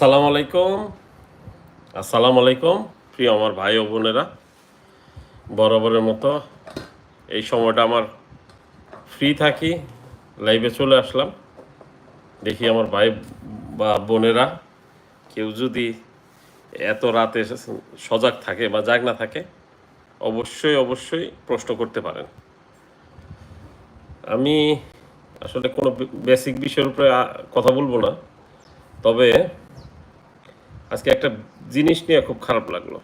আসসালামু আলাইকুম। আসসালামু আলাইকুম, প্রিয় আমার ভাই ও বোনেরা। বরাবরের মতো এই সময়টা আমার ফ্রি থাকি, লাইভে চলে আসলাম। দেখি আমার ভাই বা বোনেরা কেউ যদি এত রাতে সজাগ থাকে বা জাগ না থাকে, অবশ্যই অবশ্যই প্রশ্ন করতে পারেন। আমি আসলে কোনো বেসিক বিষয়ের উপরে কথা বলব না। তবে আজকে একটা জিনিস নিয়ে খুব খারাপ লাগল।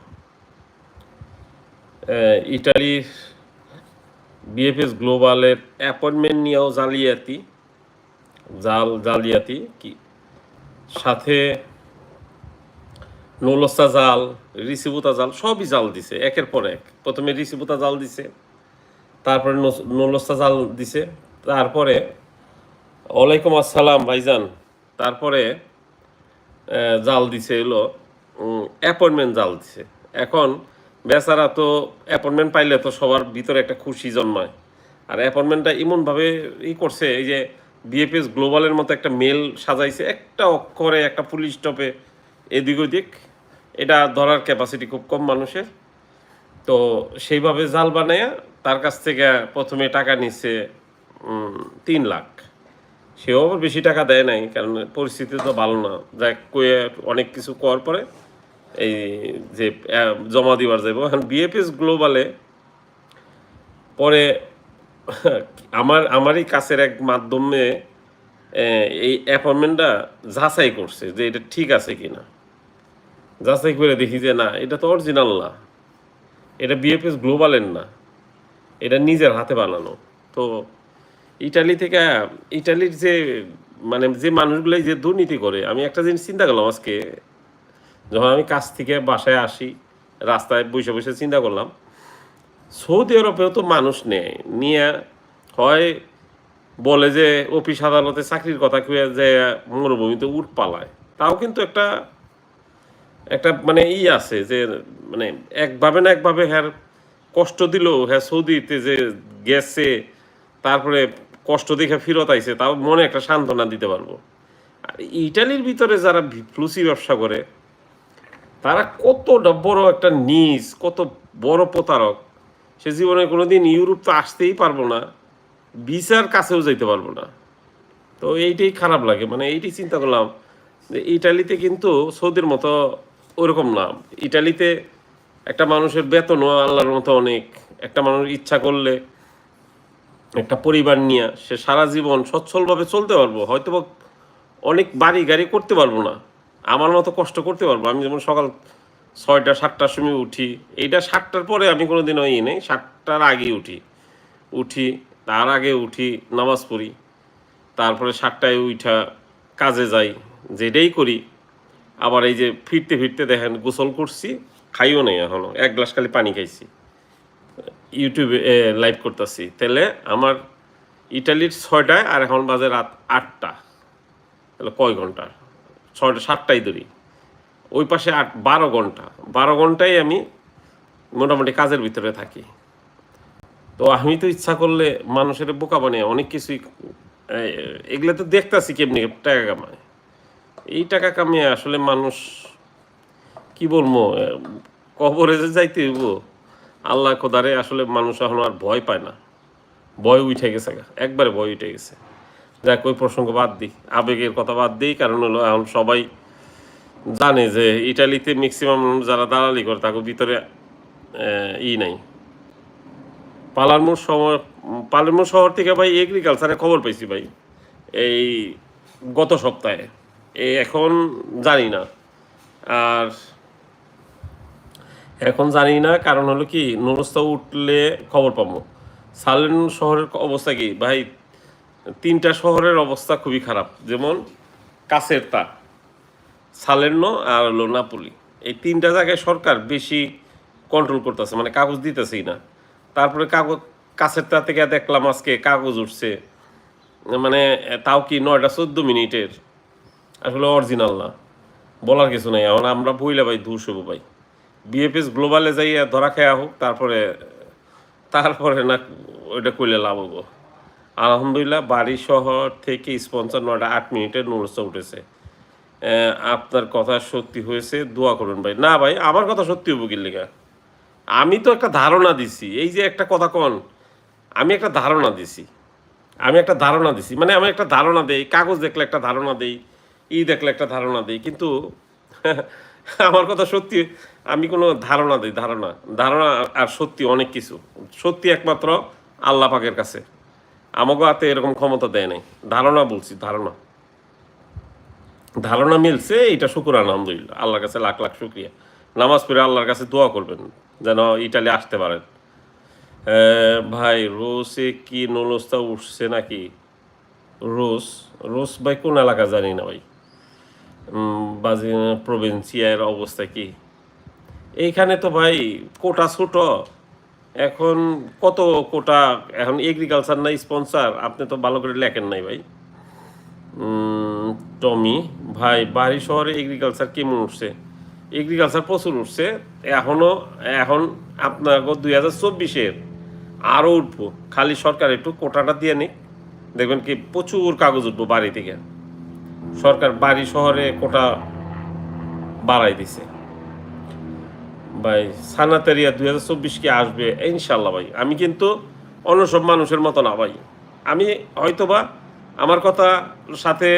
ইটালির বিএফএস গ্লোবালের অ্যাপয়েন্টমেন্ট নিয়েও জালিয়াতি, জাল, জালিয়াতি কি? সাথে নৌলস্তা জাল রিসিবুতা জাল, সবই জাল দিছে, একের পর এক। প্রথমে রিসিবুতা জাল দিছে, তারপরে নৌলস্তা জাল দিছে, তারপরে ওয়ালাইকুম আসসালাম ভাইজান, তারপরে জাল দিছে এলো। অ্যাপয়েন্টমেন্ট জাল দিছে। এখন বেচারা তো অ্যাপয়েন্টমেন্ট পাইলে তো সবার ভিতরে একটা খুশি জন্মায়। আর অ্যাপয়েন্টমেন্টটা এমনভাবে ই করছে এই যে বিএফএস গ্লোবালের মতো একটা মেল সাজাইছে একটা অক্ষরে একটা পুলিশ স্টপে এদিক ওদিক। এটা ধরার ক্যাপাসিটি খুব কম মানুষের। তো সেইভাবে জাল বানায় তার কাছ থেকে প্রথমে টাকা উম, তিন লাখ। সেও আবার বেশি টাকা দেয় নাই, কারণ পরিস্থিতি তো ভালো না। যাই কয়ে অনেক কিছু করার পরে এই যে জমা দিবার যাইব। এখন বিএফএস গ্লোবালে পরে আমার, আমারই কাছের এক মাধ্যমে এই অ্যাপয়েন্টমেন্টটা যাচাই করছে যে এটা ঠিক আছে কিনা। যাচাই করে দেখি যে না, এটা তো অরিজিনাল না। এটা বিএফএস গ্লোবালের না। এটা নিজের হাতে বানানো। তো ইটালি থেকে, ইটালির যে মানে যে মানুষগুলাই যে দুর্নীতি করে, আমি একটা জিনিস চিন্তা করলাম আজকে, যখন আমি কাজ থেকে বাসায় আসি, রাস্তায় বসে বসে চিন্তা করলাম, সৌদি আরবেও তো মানুষ নেয় নিয়ে হয় বলে যে অফিস আদালতে চাকরির কথা কুয়ে যে মরুভূমিতে উঠ পালায়। তাও কিন্তু একটা একটা মানে ই আছে যে মানে একভাবে না একভাবে হ্যার কষ্ট দিল হ্যাঁ সৌদিতে যে গেছে, তারপরে কষ্ট দেখে ফিরত আইছে, তাও মনে একটা সান্ত্বনা দিতে পারব। আর ইটালির ভিতরে যারা ফ্লুসি ব্যবসা করে, তারা কতটা বড় একটা নিজ, কত বড় প্রতারক। সে জীবনে কোনোদিন ইউরোপ তো আসতেই পারব না, বিচার কাছেও যাইতে পারব না। তো এইটাই খারাপ লাগে মানে এইটাই চিন্তা করলাম যে ইটালিতে কিন্তু সৌদির মতো ওরকম না। ইটালিতে একটা মানুষের বেতনও আল্লাহর মতো অনেক, একটা মানুষ ইচ্ছা করলে একটা পরিবার নিয়ে সে সারা জীবন সচ্ছলভাবে চলতে পারব হয়তো অনেক বাড়ি গাড়ি করতে পারব না। আমার মতো কষ্ট করতে পারব আমি যেমন সকাল ছয়টা, সাতটার সময় উঠি, এইটা সাতটার পরে আমি কোনো দিন ওই নেই, সাতটার আগেই উঠি। উঠি, তার আগে উঠি, নামাজ পড়ি, তারপরে সাতটায় উঠা কাজে যাই, যেটাই করি। আবার এই যে ফিরতে ফিরতে দেখেন, গোসল করছি, খাইও নেই এখনও, এক গ্লাস খালি পানি খাইছি। ইউটিউবে লাইভ করতেছি। তাহলে আমার ইটালির ছয়টায় আর এখন বাজে রাত আটটা। তাহলে কয় ঘণ্টা? ছয়টা সাতটাই ধরি। ওই পাশে আট, বারো ঘণ্টা। বারো ঘন্টায় আমি মোটামুটি কাজের ভিতরে থাকি। তো আমি তো ইচ্ছা করলে মানুষের বোকা বানিয়ে অনেক কিছুই এগুলো তো দেখতাছি কেমনি টাকা কামায়। এই টাকা কামিয়ে আসলে মানুষ, কি বলব কবরে যে যাইতে হইব। আল্লাহ খোদারে আসলে মানুষ এখন আর ভয় পায় না। ভয় উঠে গেছে একবারে ভয় উঠে গেছে। যাক, ওই প্রসঙ্গ বাদ দিই। আবেগের কথা বাদ দিই, কারণ হলো এখন সবাই জানে যে ইটালিতে ম্যাক্সিমাম যারা দালালি করে, তাকে ভিতরে ই নাই। পালারমো শহর পালারমো শহর থেকে ভাই এগ্রিকালচারে খবর পাইছি ভাই। এই গত সপ্তাহে। এখন জানি না। আর এখন জানি না, কারণ হলো কি, নুরস্তা উঠলে খবর পাবো। সালেন শহরের অবস্থা কি? ভাই, তিনটা শহরের অবস্থা খুবই খারাপ। যেমন কাছের তা সালেন্ন আর হলো নাপুলি। এই তিনটা জায়গায় সরকার বেশি কন্ট্রোল করতেছে মানে কাগজ দিতেছেই না। তারপরে কাগজ, কাছের তা থেকে দেখলাম আজকে কাগজ উঠছে। মানে তাও কি নয়টা চোদ্দ মিনিটের? আসলে অরিজিনাল না। বলার কিছু নেই, এখন আমরা বইলে ভাই দূর শুভ ভাই। বিএফএস গ্লোবালে যাইয়া ধরা খেয়া হোক, তারপরে তারপরে না ওইটা করলে লাভ হব আলহামদুলিল্লাহ, বাড়ি শহর থেকে স্পন্সর নয়টা আট মিনিটের নুরস্তা উঠেছে। আপনার কথা সত্যি হয়েছে, দোয়া করুন ভাই। না ভাই, আমার কথা সত্যি হব কি লেগা? আমি তো একটা ধারণা দিছি, এই যে একটা কথা কন, আমি একটা ধারণা দিছি। আমি একটা ধারণা দিছি মানে আমি একটা ধারণা দেই, কাগজ দেখলে একটা ধারণা দেই, ই দেখলে একটা ধারণা দেই, কিন্তু আমার কথা সত্যি, আমি কোনো ধারণা দিই, ধারণা ধারণা আর সত্যি অনেক কিছু। সত্যি একমাত্র আল্লাহ পাকের কাছে। আমাকে হাতে এরকম ক্ষমতা দেয় নাই। ধারণা বলছি, ধারণা। ধারণা মিলছে এটা শুকুর, আলহামদুলিল্লাহ। আল্লাহর কাছে লাখ লাখ শুক্রিয়া। নামাজ পড়ে আল্লাহর কাছে দোয়া করবেন, যেন ইটালি আসতে পারেন। ভাই রোসে কি নলস্তা উঠছে নাকি? রোস রোস ভাই কোন এলাকা জানি না ভাই। উম, বাজি প্রভিন্সিয়ার অবস্থা কি? এইখানে তো ভাই কোটা ছোট। এখন কত কোটা? এখন এগ্রিকালচার নাই স্পন্সার আপনি তো ভালো করে লেখেন নাই ভাই। টমি ভাই বাড়ি শহরে এগ্রিকালচার কেমন উঠছে? এগ্রিকালচার প্রচুর উঠছে। এখনও এখন আপনার দুই হাজার চব্বিশের আরও উঠবো। খালি সরকার একটু কোটাটা দিয়ে নিক। দেখবেন কি প্রচুর কাগজ উঠবো বাড়ি থেকে। সরকার বাড়ি শহরে কোটা বাড়াই দিছে। ভাই, সানাতেরিয়া দুই হাজার চব্বিশ কি আসবে ইনশাল্লাহ ভাই। আমি কিন্তু অন্য সব মানুষের মতো না ভাই। আমি হয়তোবা, আমার কথা সাথে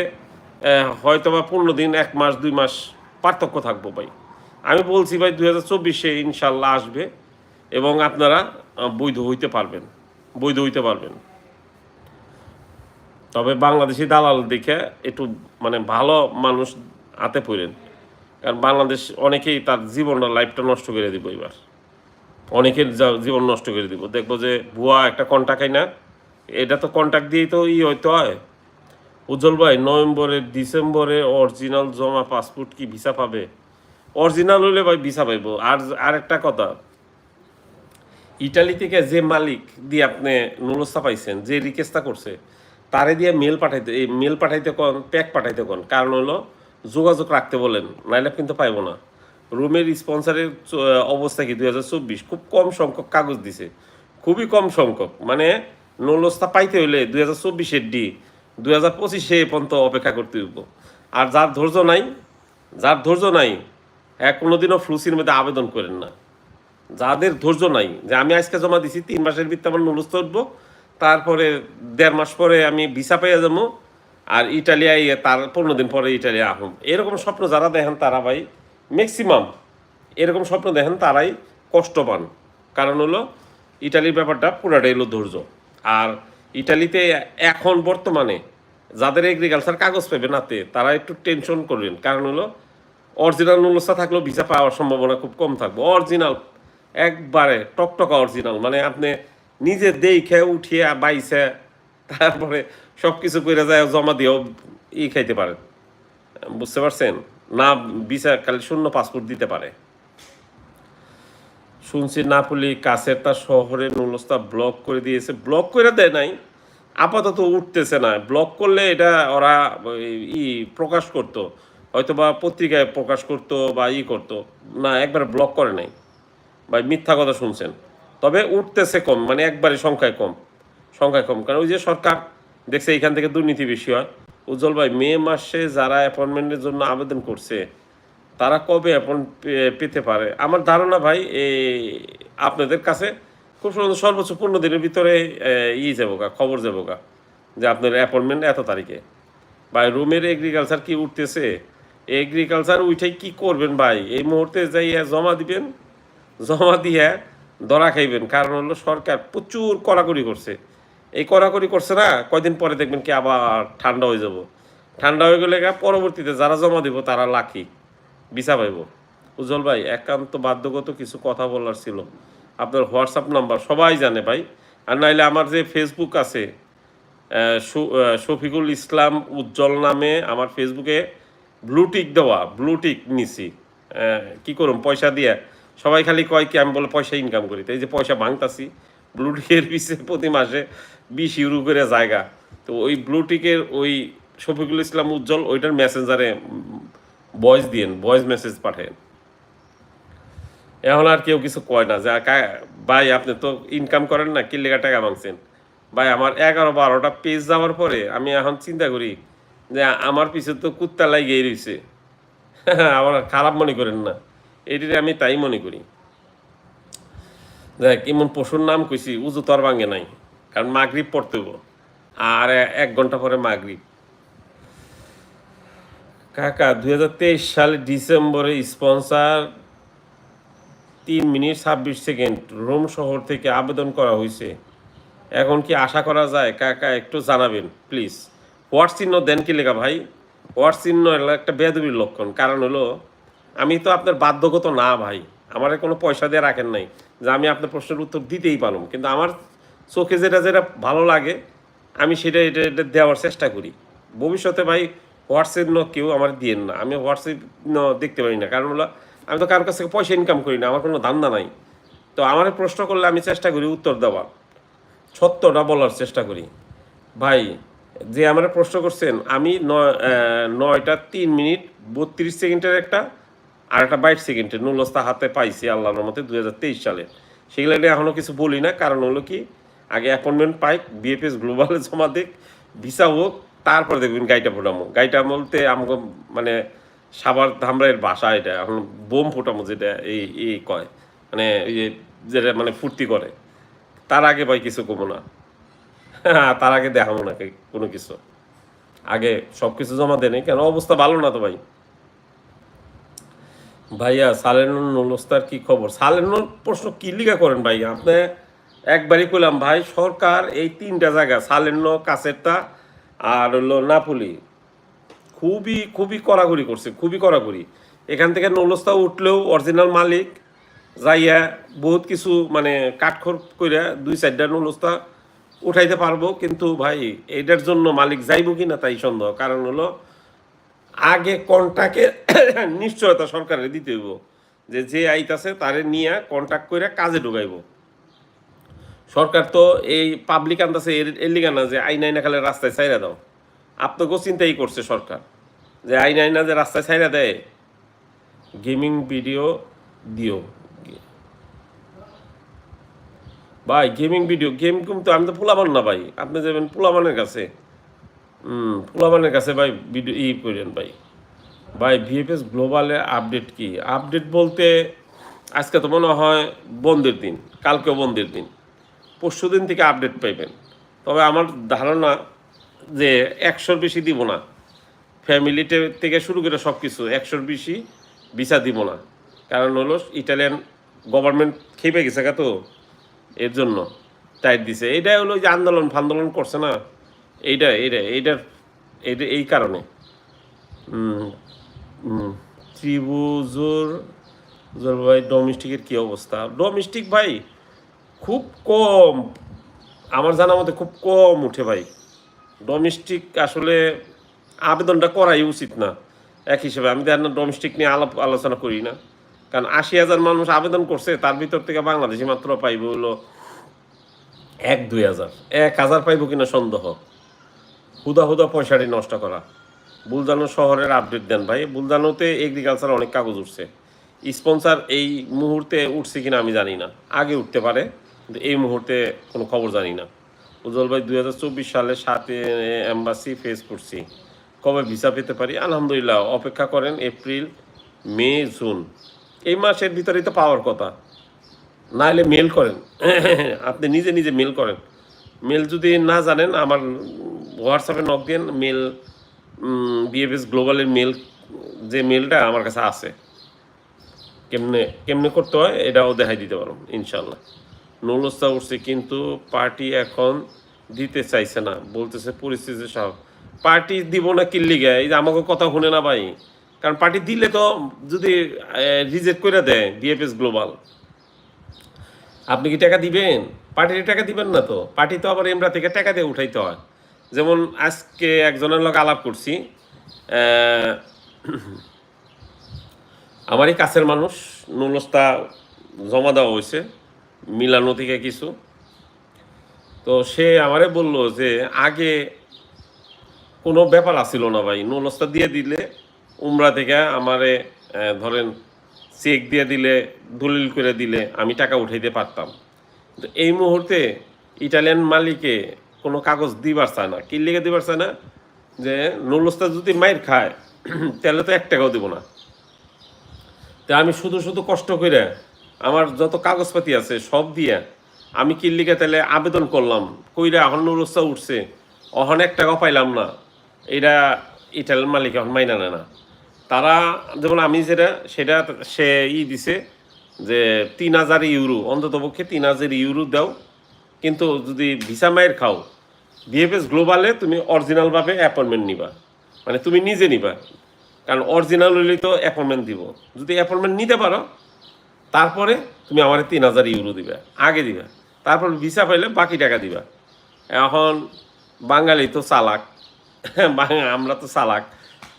হয়তোবা পনেরো দিন, এক মাস, দুই মাস পার্থক্য থাকব ভাই। আমি বলছি ভাই, দুই হাজার চব্বিশে ইনশাল্লাহ আসবে এবং আপনারা বৈধ হইতে পারবেন, বৈধ হইতে পারবেন। তবে বাংলাদেশি দালাল দেখে একটু মানে ভালো মানুষ হাতে পড়েন। কারণ বাংলাদেশ অনেকেই তার জীবনটা লাইফটা নষ্ট করে দিব এবার। অনেকের জীবন নষ্ট করে দিব। দেখব যে ভুয়া একটা কন্টাক্ট না এটা তো কন্ট্যাক্ট দিয়েই তো ই হয়তো হয়। উজ্জ্বল ভাই, নভেম্বরে, ডিসেম্বরে অরিজিনাল জমা পাসপোর্ট কি ভিসা পাবে? অরিজিনাল হলে ভাই ভিসা পাইব। আর আর একটা কথা, ইটালি থেকে যে মালিক দিয়ে আপনি নুলস্তা পাইছেন, যে রিকোয়েস্টটা করছে তারে দিয়ে মেল পাঠাইতে এই মেল পাঠাইতে কোন প্যাক পাঠাইতে কোন? কারণ হলো যোগাযোগ রাখতে বলেন, নাইলে কিন্তু পাইবো না। রুমের স্পন্সারের অবস্থা কি? দুই হাজার চব্বিশ খুব কম সংখ্যক কাগজ দিছে। খুবই কম সংখ্যক। মানে নলস্তা পাইতে হইলে দুই হাজার চব্বিশের ডি দুই হাজার পঁচিশে পর্যন্ত অপেক্ষা করতে হইব। আর যার ধৈর্য নাই, যার ধৈর্য নাই এক কোনোদিনও ফ্লুসির মধ্যে আবেদন করেন না। যাদের ধৈর্য নাই, যে আমি আজকে জমা দিছি, তিন মাসের ভিত্তি আমার নুলস্থ উঠবো তারপরে দেড় মাস পরে আমি ভিসা পেয়ে যাব, আর ইটালিয়ায় তার পনেরো দিন পরে ইটালিয়া আহম। এরকম স্বপ্ন যারা দেখেন তারা ভাই ম্যাক্সিমাম এরকম স্বপ্ন দেখেন তারাই কষ্ট পান। কারণ হলো, ইটালির ব্যাপারটা পুরাটাই হলো ধৈর্য। আর ইটালিতে এখন বর্তমানে যাদের এগ্রিকালচার কাগজ পাবে নাতে তারা একটু টেনশন করবেন। কারণ হলো অরিজিনাল নুলসা থাকলেও ভিসা পাওয়ার সম্ভাবনা খুব কম থাকবে। অরিজিনাল একবারে টকটকা অরিজিনাল মানে আপনি নিজে দেখে উঠিয়ে বাইছে, তারপরে সব কিছু করে যায়, জমা দিয়েও ই খাইতে পারেন বুঝতে পারছেন? না বিচার, খালি শূন্য পাসপোর্ট দিতে পারে। শুনছি নাপুলি কাছের তার শহরে নুলস্তা ব্লক করে দিয়েছে। ব্লক করে দেয় নাই, আপাতত উঠতেছে না। ব্লক করলে এটা ওরা ই প্রকাশ করতো হয়তো বা পত্রিকায় প্রকাশ করতো বা ই করতো। না, একবার ব্লক করে নাই। ভাই মিথ্যা কথা শুনছেন। তবে উঠতেছে কম মানে একবারে সংখ্যায় কম সংখ্যায় কম। কারণ ওই যে সরকার দেখছে এইখান থেকে দুর্নীতি বেশি হয়। উজ্জ্বল ভাই, মে মাসে যারা অ্যাপয়েন্টমেন্টের জন্য আবেদন করছে, তারা কবে অ্যাপয়েন্ট পেতে পারে? আমার ধারণা ভাই এই আপনাদের কাছে খুব সুন্দর সর্বোচ্চ পনেরো দিনের ভিতরে ই যাব গা খবর যাব গা যে আপনার অ্যাপয়েন্টমেন্ট এত তারিখে। ভাই, রুমের এগ্রিকালচার কি উঠতেছে? এগ্রিকালচার উঠে কি করবেন ভাই? এই মুহূর্তে যাইয়া জমা দিবেন, জমা দিয়ে ধরা খাইবেন, কারণ হলো সরকার প্রচুর কড়াকড়ি করছে। এই কড়াকড়ি করছে না, কয়দিন পরে দেখবেন কি আবার ঠান্ডা হয়ে যাব। ঠান্ডা হয়ে গেলে পরবর্তীতে যারা জমা দিব, তারা লাখি ভিসা পাইব। উজ্জ্বল ভাই, একান্ত বাধ্যগত কিছু কথা বলার ছিল। আপনার হোয়াটসঅ্যাপ নাম্বার সবাই জানে ভাই। আর নাইলে আমার যে ফেসবুক আছে শফিকুল ইসলাম উজ্জ্বল নামে আমার ফেসবুকে ব্লুটিক দেওয়া ব্লুটিক নিছি। কি করুন পয়সা দিয়ে। সবাই খালি কয় কি, আমি বলে পয়সা ইনকাম করি। তো এই যে পয়সা ভাঙতাছি ব্লুটিকের পিছিয়ে প্রতি মাসে বিশ ইউরো করে জায়গা। তো ওই ব্লুটিকের ওই শফিকুল ইসলাম উজ্জ্বল, ওইটার মেসেঞ্জারে ভয়েস দিয়েন ভয়েস মেসেজ পাঠেন এখন আর কেউ কিছু কয় না, যে ভাই, আপনি তো ইনকাম করেন না, কি লেগা টাকা মাংছেন ভাই, আমার এগারো বারোটা পেজ যাওয়ার পরে আমি এখন চিন্তা করি যে, আমার পিছে তো কুত্তা লাগিয়ে রয়েছে আমার খারাপ মনে করেন না। এটির আমি তাই মনে করি। দেখ এমন পশুর নাম কইছি, উজু তো আর ভাঙে নাই, কারণ মাগরিব পড়তে। আর এক ঘণ্টা পরে মাগরিব। কাকা দু হাজার তেইশ সালে ডিসেম্বরে স্পন্সার তিন মিনিট ছাব্বিশ সেকেন্ড রোম শহর থেকে আবেদন করা হয়েছে এখন কি আশা করা যায়? কাকা, একটু জানাবেন, প্লিজ। হোয়াট চিহ্ন দেন কি লেখা ভাই? হোয়াট চিহ্ন হলো একটা বেদবির লক্ষণ। কারণ হলো আমি তো আপনার বাধ্যগত না, ভাই। আমার কোনো পয়সা দিয়ে রাখেন নাই, যে আমি আপনার প্রশ্নের উত্তর দিতেই পারলাম কিন্তু আমার চোখে যেটা যেটা ভালো লাগে, আমি সেটা এটা এটা দেওয়ার চেষ্টা করি। ভবিষ্যতে, ভাই, হোয়াটসঅ্যাপ ন কেউ আমার দিয়েন না। আমি হোয়াটসঅ্যাপ ন দেখতে পারি না। কারণ হলো, আমি তো কারোর কাছ থেকে পয়সা ইনকাম করি না, আমার কোনো ধান্দা নাই। তো আমার প্রশ্ন করলে আমি চেষ্টা করি উত্তর দেওয়ার। সত্যটা বলার চেষ্টা করি। ভাই, যে আমার প্রশ্ন করছেন, আমি নয় নয়টা তিন মিনিট বত্রিশ সেকেন্ডের একটা আর একটা বাইশ সেকেন্ডের নুলস্তা হাতে পাইছি আল্লাহর মতে দু হাজার সালে। সেগুলো নিয়ে এখনও কিছু বলি না, কারণ হলো কি, আগে অ্যাপয়েন্টমেন্ট পাই বিএফএস গ্লোবালে জমা দিক ভিসা হোক, তারপরে দেখবেন গাড়িটা ফোটামো। গাড়িটা বলতে আমাকে মানে সাবার ধামরাইয়ের ভাষা এটা, এখন বোম ফোটামো যেটা এই এই কয় মানে এই যেটা মানে ফুর্তি করে। তার আগে ভাই কিছু কমো না। তার আগে দেখাবো না কোনো কিছু। আগে সব কিছু জমা দেনে কেন অবস্থা ভালো না তো ভাই? ভাইয়া সালেনুর নলস্তার কি খবর? সালেনুর প্রশ্ন কি লিগা করেন ভাই আপনি একবারই কইলাম, ভাই, সরকার এই তিনটা জায়গা, সালেন্ন, কাছেরটা আর হলো নাপুলি, খুবই খুবই কড়াকড়ি করছে, খুবই কড়াকড়ি। এখান থেকে নলস্তা উঠলেও অরিজিনাল মালিক, যাইয়া বহুত কিছু মানে কাঠখড় কইরা দুই চারটা নলস্তা উঠাইতে পারব, কিন্তু ভাই এটার জন্য মালিক যাইব কি না তাই সন্দেহ। কারণ হলো আগে কন্টাকে নিশ্চয়তা সরকারের দিতে হইব। যে যে আইতাছে তারে নিয়ে কন্ট্যাক্ট করে কাজে ঢুকাইব। সরকার তো এই পাবলিক এর এর লিগা না যে আইন আইনা খালে রাস্তায় ছাইরা দাও। আপনাকেও চিন্তাই করছে সরকার। যে আইন আইনা যে রাস্তায় ছাইরা দেয় গেমিং ভিডিও দিও। ভাই গেমিং ভিডিও গেম কিন্তু আমি তো পোলাবান না ভাই। আপনি যাবেন পোলাবানের কাছে। হুম পোলাবানের কাছে ভাই ভিডিও ই করেন ভাই। ভাই ভিএফএস গ্লোবালের আপডেট কি? আপডেট বলতে আজকে তো মনে হয় বন্ধের দিন, কালকেও বন্ধের দিন। পরশু দিন থেকে আপডেট পাইবেন। তবে আমার ধারণা যে একশোর বেশি দিব না। ফ্যামিলিতে থেকে শুরু করে সব কিছু একশোর বেশি ভিসা দিব না। কারণ হলো ইটালিয়ান গভর্নমেন্ট খেপে গেছে তো, এর জন্য। টাইট দিছে। এটাই হলো যে আন্দোলন ফান্দোলন করছে না। এইটা এইটা এইটার এইটা, এই কারণে। ত্রিভুজোর ভাই ডোমেস্টিকের কি অবস্থা? ডোমেস্টিক ভাই, খুব কম। আমার জানা মতে খুব কম উঠে ভাই। ডোমেস্টিক আসলে আবেদনটা করাই উচিত না। এক হিসেবে আমি তো ডোমেস্টিক নিয়ে আলাপ, আলোচনা করি না। কারণ আশি হাজার মানুষ আবেদন করছে, তার ভিতর থেকে বাংলাদেশি মাত্র পাইব হলো এক, দুই হাজার। এক হাজার পাইব কিনা সন্দেহ। হুদা হুদা পয়সাটি নষ্ট করা। বুলজানো শহরের আপডেট দেন ভাই। বুলদানোতে এগ্রিকালচার অনেক কাগজ উঠছে। স্পন্সার এই মুহূর্তে উঠছে কিনা আমি জানি না। আগে উঠতে পারে, কিন্তু এই মুহূর্তে কোনো খবর জানি না। উজ্জ্বল ভাই, দুই হাজার চব্বিশ সালে সাতে এম্বাসি ফেস করছি। কবে ভিসা পেতে পারি? আলহামদুলিল্লাহ, অপেক্ষা করেন এপ্রিল, মে, জুন। এই মাসের ভিতরেই তো পাওয়ার কথা। না হলে মেল করেন। আপনি নিজে নিজে মেল করেন। মেল যদি না জানেন, আমার হোয়াটসঅ্যাপে নক দেন মেল বিএফএস গ্লোবালের মেল যে মেলটা আমার কাছে আছে। কেমনে কেমনে করতে হয়, এটাও দেখাই দিতে পারো ইনশাল্লাহ নৌলস্তা উঠছে কিন্তু পার্টি এখন দিতে চাইছে না, বলতেছে পরিস্থিতি সব। পার্টি দিব না কিল্লি গায়ে এই যে আমাকে কথা শুনে না ভাই। কারণ পার্টি দিলে তো যদি রিজেক্ট করে দেয় বিএফএস গ্লোবাল আপনি কি টাকা দিবেন? পার্টির টাকা দিবেন না তো? পার্টি তো আবার এমরা থেকে টাকা দিয়ে উঠাইতে হয়। যেমন আজকে একজনের লোক আলাপ করছি আমারই কাছের মানুষ নুলস্তা জমা দেওয়া হয়েছে, মিলানো থেকে কিছু। তো সে আমারে বলল যে আগে কোনো ব্যাপার আসিল না ভাই নুলস্তা দিয়ে দিলে উমরা থেকে আমারে ধরেন চেক দিয়ে দিলে, দলিল করে দিলে আমি টাকা উঠাইতে পারতাম। তো এই মুহূর্তে ইটালিয়ান মালিকে কোনো কাগজ দিবার চায় না। কি লিখে দিবার চায় না? যে নুলস্তা যদি মায়ের খায়, তাহলে তো এক টাকাও দিব না। তা আমি শুধু শুধু কষ্ট করে আমার যত কাগজপাতি আছে সব দিয়ে আমি কিল্লিকে তাহলে আবেদন করলাম? কইরা এখন নুরস্তা উঠছে, অহন এক টাকাও পাইলাম না। এটা ইটাল মালিক এখন মাইনা না। তারা যেমন আমি যেটা, সেটা সে ই দিছে যে তিন হাজার ইউরো অন্তত পক্ষে তিন হাজার ইউরো দাও। কিন্তু যদি ভিসা মায়ের খাও বিএফএস গ্লোবালে তুমি অরিজিনালভাবে অ্যাপয়েন্টমেন্ট নিবা। মানে তুমি নিজে নিবা। কারণ অরিজিনাল হইলে তো অ্যাপয়েন্টমেন্ট দিব। যদি অ্যাপয়েন্টমেন্ট নিতে পারো, তারপরে তুমি আমার তিন হাজার ইউরো দিবে। আগে দিবা। তারপর ভিসা পাইলে বাকি টাকা দিবা। এখন বাঙালি তো চালাক। আমরা তো চালাক।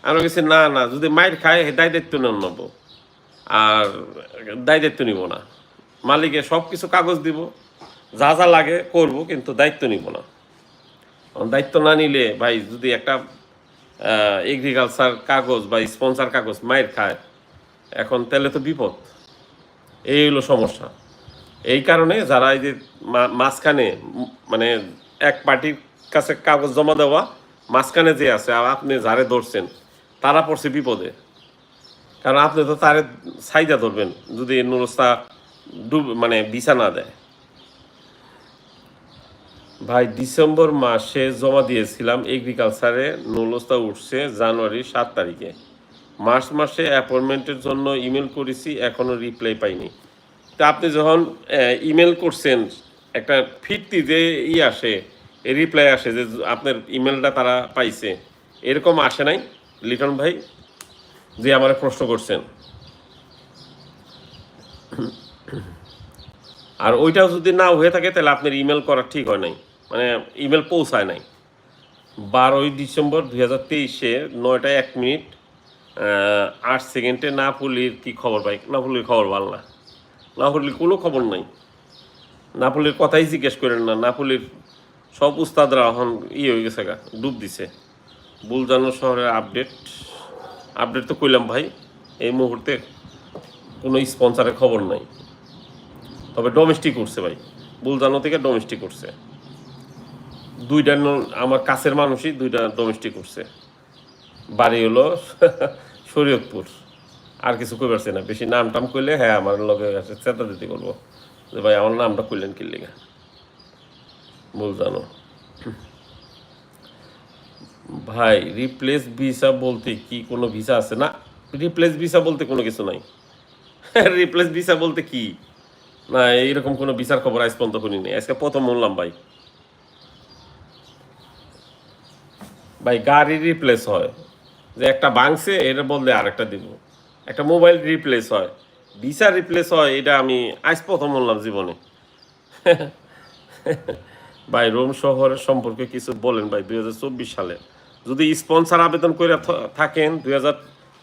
আমরা কিছু না না, যদি মাইর খায় দায় দায়িত্ব নেব। আর দায় দায়িত্ব নিব না। মালিকে সব কিছু কাগজ দিব। যা যা লাগে করব, কিন্তু দায়িত্ব নিব না। দায়িত্ব না নিলে ভাই যদি একটা এগ্রিকালচার কাগজ বা স্পন্সার কাগজ মায়ের খায়, এখন তাহলে তো বিপদ। এই হলো সমস্যা। এই কারণে যারা এই যে মাঝখানে মানে এক পার্টির কাছে কাগজ জমা দেওয়া, মাঝখানে যে আছে, আর আপনি যারে ধরছেন, তারা পড়ছে বিপদে। কারণ আপনি তো তারে সাইজা ধরবেন, যদি নুরস্তা ডুব মানে ভিসা না দেয়। ভাই, ডিসেম্বর মাসে জমা দিয়েছিলাম এগ্রিকালচারে নুলস্তা উঠছে জানুয়ারি সাত তারিখে। মার্চ মাসে অ্যাপয়েন্টমেন্টের জন্য ইমেল করেছি এখনও রিপ্লাই পাইনি। তা আপনি যখন ইমেল করছেন, একটা ফিরতি যে ই আসে রিপ্লাই আসে যে আপনার ইমেলটা তারা পাইছে, এরকম আসে নাই? লিটন ভাই, যে আমার প্রশ্ন করছেন। আর ওইটাও যদি না হয়ে থাকে, তাহলে আপনার ইমেল করা ঠিক হয় নাই। মানে ইমেল পৌঁছায় নাই। বারোই ডিসেম্বর দুই হাজার তেইশে নয়টা এক মিনিট আট সেকেন্ডে নাপুলির কি খবর পাই নাপুলির খবর ভালো না। নাপুলির কোনো খবর নাই। নাপুলির কথাই জিজ্ঞেস করেন না। নাপুলির সব উস্তাদরা এখন ই হয়ে গেছে গা, ডুব দিছে। বুলজানো শহরের আপডেট। আপডেট তো কইলাম ভাই, এই মুহূর্তে কোনো স্পন্সারের খবর নাই। তবে ডোমেস্টিক উঠছে ভাই। বুলজানো থেকে ডোমেস্টিক উঠছে। দুইটা আমার কাছের মানুষই দুইটা ডোমেস্টিক করছে। বাড়ি হলো শরীয়তপুর। আর কিছু কই পারছি না। বেশি নাম টাম কইলে হ্যাঁ আমার লগে আছে, চেতা দিতে করব যে ভাই, আমার নামটা কইলেন কি লিগা? বুলজানো ভাই রিপ্লেস ভিসা বলতে কি কোনো ভিসা আছে না? রিপ্লেস ভিসা বলতে কোনো কিছু নাই। রিপ্লেস ভিসা বলতে কি? না, এইরকম কোনো ভিসার খবর আজ পর্যন্ত শুনিনি। আজকে প্রথম বললাম ভাই। ভাই গাড়ি রিপ্লেস হয়। যে একটা ভাঙছে, এটা বললে আরেকটা দিব। একটা মোবাইল রিপ্লেস হয়। ভিসা রিপ্লেস হয়, এটা আমি আজ প্রথম বললাম জীবনে। ভাই, রোম শহরের সম্পর্কে কিছু বলেন ভাই, দুই হাজার চব্বিশ সালে। যদি স্পন্সার আবেদন করে থাকেন দু হাজার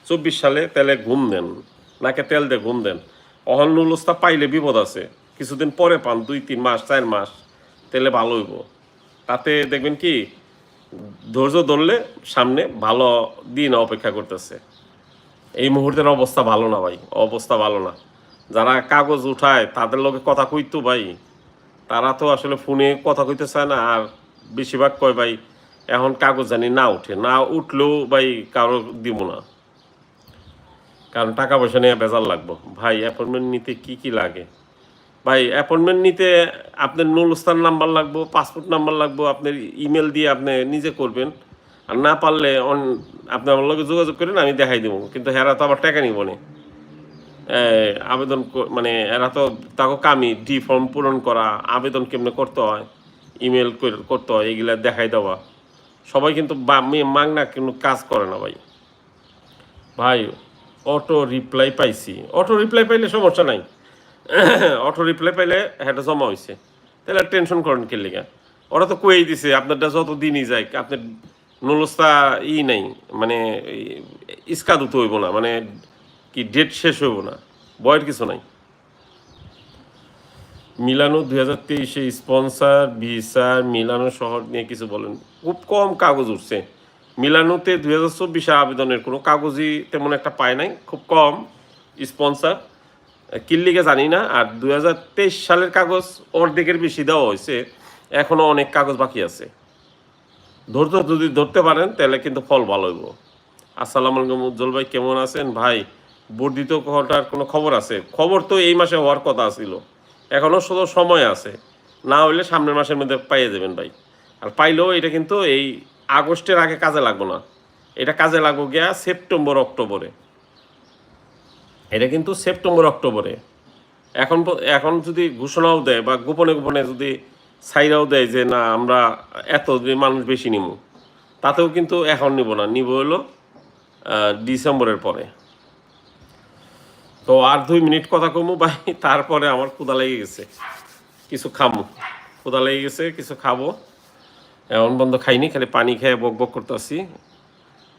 চব্বিশ সালে তেলে ঘুম দেন। নাকে তেল দিয়ে ঘুম দেন। অহন নুলস্তা পাইলে বিপদ আছে। কিছুদিন পরে পান, দুই, তিন মাস, চার মাস তেলে ভালো হইব। তাতে দেখবেন কি ধৈর্য ধরলে সামনে ভালো দিন অপেক্ষা করতেছে। এই মুহূর্তের অবস্থা ভালো না ভাই, অবস্থা ভালো না। যারা কাগজ উঠায়, তাদের লোকে কথা কইতো ভাই। তারা তো আসলে ফোনে কথা কইতে চায় না, আর বেশিরভাগ কয় ভাই, এখন কাগজ জানি না উঠে, না উঠলেও ভাই কারও দিব না। কারণ টাকা পয়সা নিয়ে বেজাল লাগবো। ভাই অ্যাপয়েন্টমেন্ট নিতে কি কি লাগে? ভাই অ্যাপয়েন্টমেন্ট নিতে আপনার নুলস্থান নাম্বার লাগবো পাসপোর্ট নাম্বার লাগবো, আপনার ইমেল দিয়ে আপনি নিজে করবেন। আর না পারলে অন আপনি আমার লগে যোগাযোগ করেন, আমি দেখাই দেবো। কিন্তু হেরা তো আবার টাকা নিব না। আবেদন মানে এরা তো তাকে কামি ডি ফর্ম পূরণ করা, আবেদন কেমনে করতে হয় ইমেল করতে হয়, এগুলা দেখাই দেওয়া। সবাই কিন্তু বা- মে- মাগনা কিন্তু কাজ করে না ভাই। ভাই, অটো রিপ্লাই পাইছি। অটো রিপ্লাই পাইলে সমস্যা নাই। অটো রিপ্লাই পাইলে হ্যাঁ জমা হয়েছে তাহলে আর টেনশন করেন কে লিগা? ওরা তো কয়েই দিছে, আপনারটা যত দিনই যায় আপনার নুলস্তা ই নাই মানে ইস্কা দুটো হইব না মানে কি ডেট শেষ হইব না, বয়ের কিছু নাই। মিলানো দুই হাজার তেইশে স্পন্সার ভিসার মিলানো শহর নিয়ে কিছু বলেন। খুব কম কাগজ উঠছে। মিলানোতে দুই হাজার চব্বিশে আবেদনের কোনো কাগজই তেমন একটা পায় নাই, খুব কম স্পন্সার কিল্লিকে জানি না, আর দুই হাজার তেইশ সালের কাগজ অর্ধেকের বেশি দেওয়া হয়েছে এখনও অনেক কাগজ বাকি আছে। ধরতে যদি ধরতে পারেন, তাহলে কিন্তু ফল ভালো হইব। আসসালামু আলাইকুম, উজ্জ্বল ভাই, কেমন আছেন? ভাই, বর্ধিত হওয়াটার কোনো খবর আছে? খবর তো এই মাসে হওয়ার কথা ছিল। এখনও শুধু সময় আছে। না হইলে সামনের মাসের মধ্যে পাইয়ে দেবেন ভাই। আর পাইলেও এটা কিন্তু এই আগস্টের আগে কাজে লাগবো না। এটা কাজে লাগবো গিয়া সেপ্টেম্বর, অক্টোবরে। এটা কিন্তু সেপ্টেম্বর, অক্টোবরে। এখন এখন যদি ঘোষণাও দেয় বা গোপনে গোপনে যদি সাইরাও দেয় যে না, আমরা এত মানুষ বেশি নিব তাতেও কিন্তু এখন নিব না। নিব হলো ডিসেম্বরের পরে। তো আর দুই মিনিট কথা কমু, ভাই, তারপরে আমার ক্ষুদা লেগে গেছে। কিছু খামু। ক্ষুদা লেগে গেছে, কিছু খাব। এমন বন্ধ খাইনি, খালি পানি খেয়ে বক বক করতে করতেছি।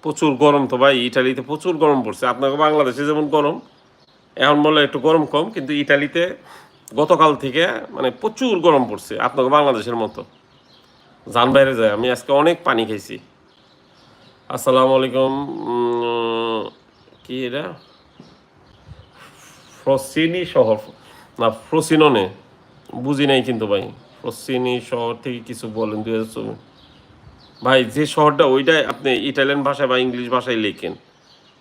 প্রচুর গরম তো ভাই, ইটালিতে প্রচুর গরম পড়ছে। আপনাকে বাংলাদেশে যেমন গরম এখন বলে একটু গরম কম, কিন্তু ইটালিতে গতকাল থেকে মানে প্রচুর গরম পড়ছে, আপনাকে বাংলাদেশের মতো। যান বাইরে যায়, আমি আজকে অনেক পানি খাইছি। আসসালামু আলাইকুম কি এটা? ফ্রসিনি শহর, না, ফ্রসিননে, বুঝি নাই কিন্তু ভাই, ফ্রসিনি শহর থেকে কিছু বলেন দু হাজার চব্বিশ। ভাই, যে শহরটা, ওইটাই আপনি ইটালিয়ান ভাষায় বা ইংলিশ ভাষায় লেখেন,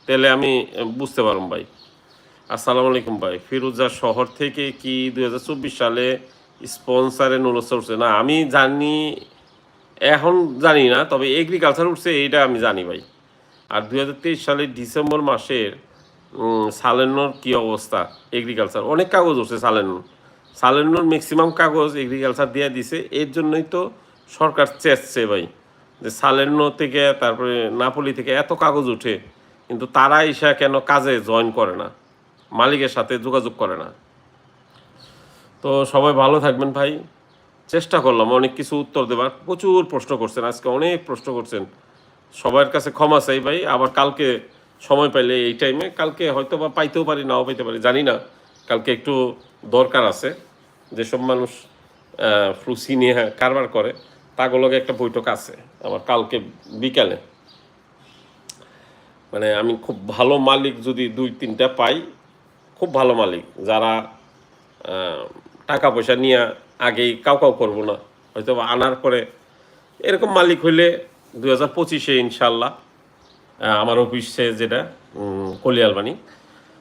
তাহলে আমি বুঝতে পারলাম ভাই। আসসালামু আলাইকুম ভাই। ফিরোজা শহর থেকে কি দুই হাজার চব্বিশ সালে স্পন্সারে নুলসা উঠছে? না, আমি জানি, এখন জানি না, তবে এগ্রিকালচার উঠছে, এইটা আমি জানি ভাই। আর দুই হাজার তেইশ সালের ডিসেম্বর মাসের সালেনোর কি অবস্থা? এগ্রিকালচার অনেক কাগজ উঠছে সালেনোর সালেনোর ম্যাক্সিমাম কাগজ এগ্রিকালচার দিয়ে দিছে। এর জন্যই তো সরকার চেয়েছে ভাই, যে সালেনো থেকে, তারপরে নাপলি থেকে এত কাগজ উঠে, কিন্তু তারা এসে কেন কাজে জয়েন করে না? মালিকের সাথে যোগাযোগ করে না। তো সবাই ভালো থাকবেন ভাই। চেষ্টা করলাম অনেক কিছু উত্তর দেবার। প্রচুর প্রশ্ন করছেন, আজকে অনেক প্রশ্ন করছেন। সবার কাছে ক্ষমা চাই ভাই, আবার কালকে সময় পাইলে এই টাইমে কালকে হয়তো বা পাইতেও পারি, নাও পাইতে পারি, জানি না। কালকে একটু দরকার আছে যেসব মানুষ ফ্লুসি নিয়ে কারবার করে তাগুলোকে একটা বৈঠক আছে আমার কালকে বিকালে। মানে আমি খুব ভালো মালিক যদি দুই তিনটা পাই খুব ভালো মালিক যারা টাকা পয়সা নিয়ে আগেই কাউ কাউ করব না। হয়তো আনার পরে এরকম মালিক হইলে দু হাজার পঁচিশে ইনশাল্লাহ আমার অফিসে যেটা উম, কলিয়ালবানি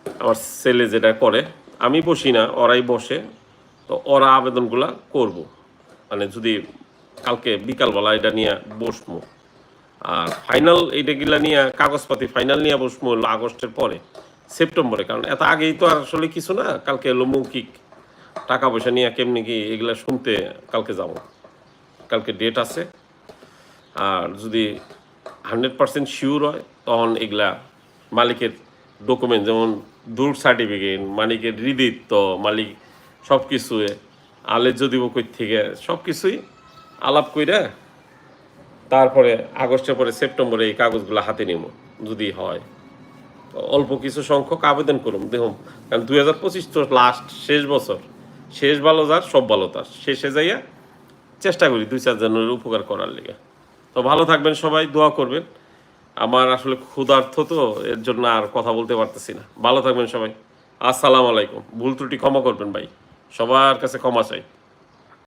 আমার ছেলে যেটা করে আমি বসি না ওরাই বসে তো ওরা আবেদনগুলা করব। মানে যদি কালকে বিকালবেলা এটা নিয়ে বসবো আর ফাইনাল এইটাগুলা নিয়ে কাগজপাতি ফাইনাল নিয়ে বসবো আগস্টের পরে। সেপ্টেম্বরে, কারণ এত আগেই তো আর আসলে কিছু না, কালকে এলো মৌখিক টাকা পয়সা নিয়ে কেমনি কি এগুলা শুনতে কালকে যাব। কালকে ডেট আছে। আর যদি হান্ড্রেড পার্সেন্ট শিওর হয়, তখন এগুলা মালিকের ডকুমেন্ট যেমন দূর সার্টিফিকেট মালিকের হৃদিত্ব মালিক সব কিছু আলের যদি কই থেকে সব কিছুই আলাপ কইরা তারপরে আগস্টের পরে সেপ্টেম্বরে এই কাগজগুলো হাতে নিব যদি হয়। অল্প কিছু সংখ্যক আবেদন করুন। দেখুন, কারণ দুই হাজার পঁচিশ তো লাস্ট শেষ বছর। শেষ ভালো যার, সব ভালো তার। শেষে যাইয়া চেষ্টা করি দুই চার চারজনের উপকার করার লেগে। তো ভালো থাকবেন সবাই, দোয়া করবেন। আমার আসলে ক্ষুধার্থ তো, এর জন্য আর কথা বলতে পারতেছি না। ভালো থাকবেন সবাই। আসসালামু আলাইকুম। ভুল ত্রুটি ক্ষমা করবেন ভাই। সবার কাছে ক্ষমা চাই।